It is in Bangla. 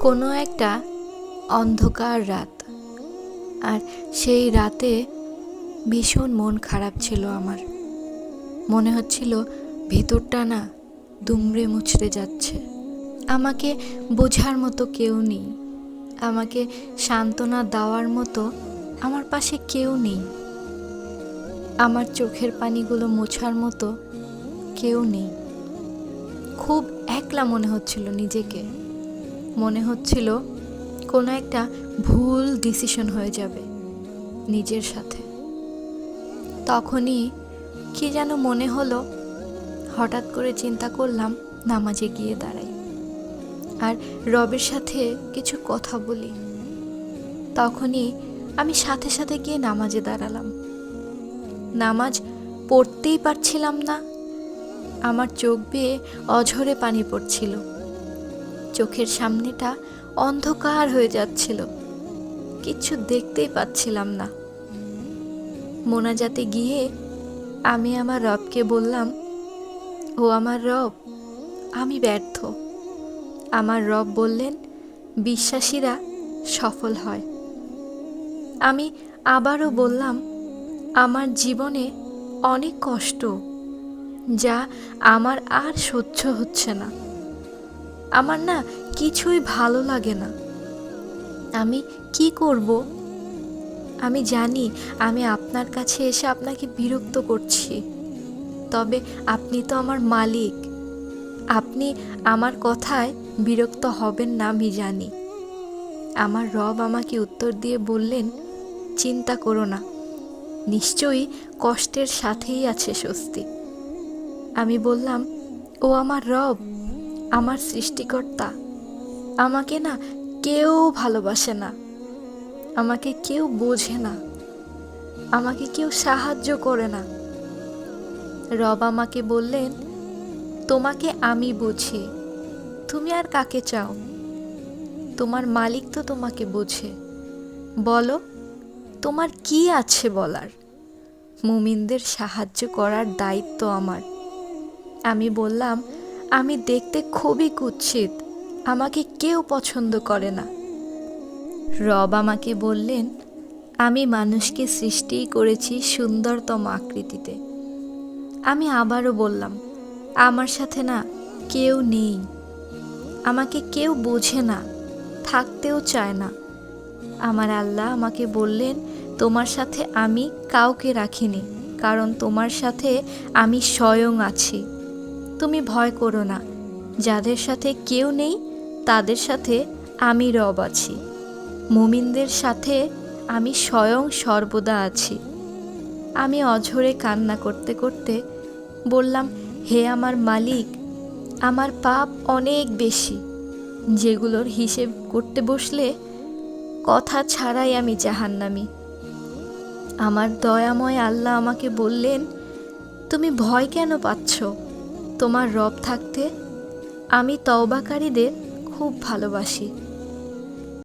কোনো একটা অন্ধকার রাত। আর সেই রাতে ভীষণ মন খারাপ ছিল আমার। মনে হচ্ছিল ভেতরটা না দুমড়ে মুচড়ে যাচ্ছে। আমাকে বোঝার মতো কেউ নেই। আমাকে সান্ত্বনা দেওয়ার মতো আমার পাশে কেউ নেই। আমার চোখের পানিগুলো মোছার মতো কেউ নেই। খুব একলা মনে হচ্ছিল নিজেকে। মনে হচ্ছিল কোনো একটা ভুল ডিসিশন হয়ে যাবে নিজের সাথে। তখনই কি যেন মনে হলো, হঠাৎ করে চিন্তা করলাম নামাজে গিয়ে দাঁড়াই আর রবের সাথে কিছু কথা বলি। তখনই আমি সাথে সাথে গিয়ে নামাজে দাঁড়ালাম। নামাজ পড়তেই পারছিলাম না। আমার চোখ বেয়ে অঝরে পানি পড়ছিল। চোখের সামনেটা অন্ধকার হয়ে যাচ্ছিল। কিচ্ছু দেখতেই পাচ্ছিলাম না। মোনাজাতে গিয়ে আমি আমার রবকে বললাম, ও আমার রব, আমি ব্যর্থ। আমার রব বললেন, বিশ্বাসীরা সফল হয়। আমি আবারও বললাম, আমার জীবনে অনেক কষ্ট, যা আমার আর সহ্য হচ্ছে না। আমার না কিছুই ভালো লাগে না। আমি কি করব? আমি জানি আমি আপনার কাছে এসে আপনাকে বিরক্ত করছি। তবে আপনি তো আমার মালিক। আপনি আমার কথায় বিরক্ত হবেন না, আমি জানি। আমার রব আমাকে উত্তর দিয়ে বললেন, চিন্তা করো না। নিশ্চয়ই কষ্টের সাথেই আছে স্বস্তি। আমি বললাম, ও আমার রব আমার সৃষ্টিকর্তা। আমাকে না কেউ ভালোবাসে না। আমাকে কেউ বোঝে না। আমাকে কেউ সাহায্য করে না। রব আমাকে বললেন, তোমাকে আমি বুঝি। তুমি আর কাকে চাও? তোমার মালিক তো তোমাকে বোঝে। বলো, তোমার কি আছে বলার? মুমিনদের সাহায্য করার দায়িত্ব আমার। আমি বললাম আমি দেখতে খুবই কুৎসিত। আমাকে কেউ পছন্দ করে না। রব আমাকে বললেন, আমি মানুষকে সৃষ্টি করেছি সুন্দরতম আকৃতিতে। আমি আবারও বললাম, আমার সাথে না কেউ নেই। আমাকে কেউ বোঝে না, থাকতেও চায় না। আমার আল্লাহ আমাকে বললেন, তোমার সাথে আমি কাউকে রাখিনি, কারণ তোমার সাথে আমি স্বয়ং আছি। তুমি ভয় করো না। যাদের সাথে কেউ নেই, তাদের সাথে আমি রব আছি। মুমিনদের সাথে আমি স্বয়ং সর্বদা আছি। আমি অঝরে কান্না করতে করতে বললাম, হে আমার মালিক, আমার পাপ অনেক বেশি। যেগুলোর হিসেব করতে বসলে কথা ছাড়াই আমি জাহান্নামি। আমার দয়াময় আল্লাহ আমাকে বললেন, তুমি ভয় কেন পাচ্ছ? তোমার রব থাকতে আমি তওবাকারীদের খুব ভালোবাসি।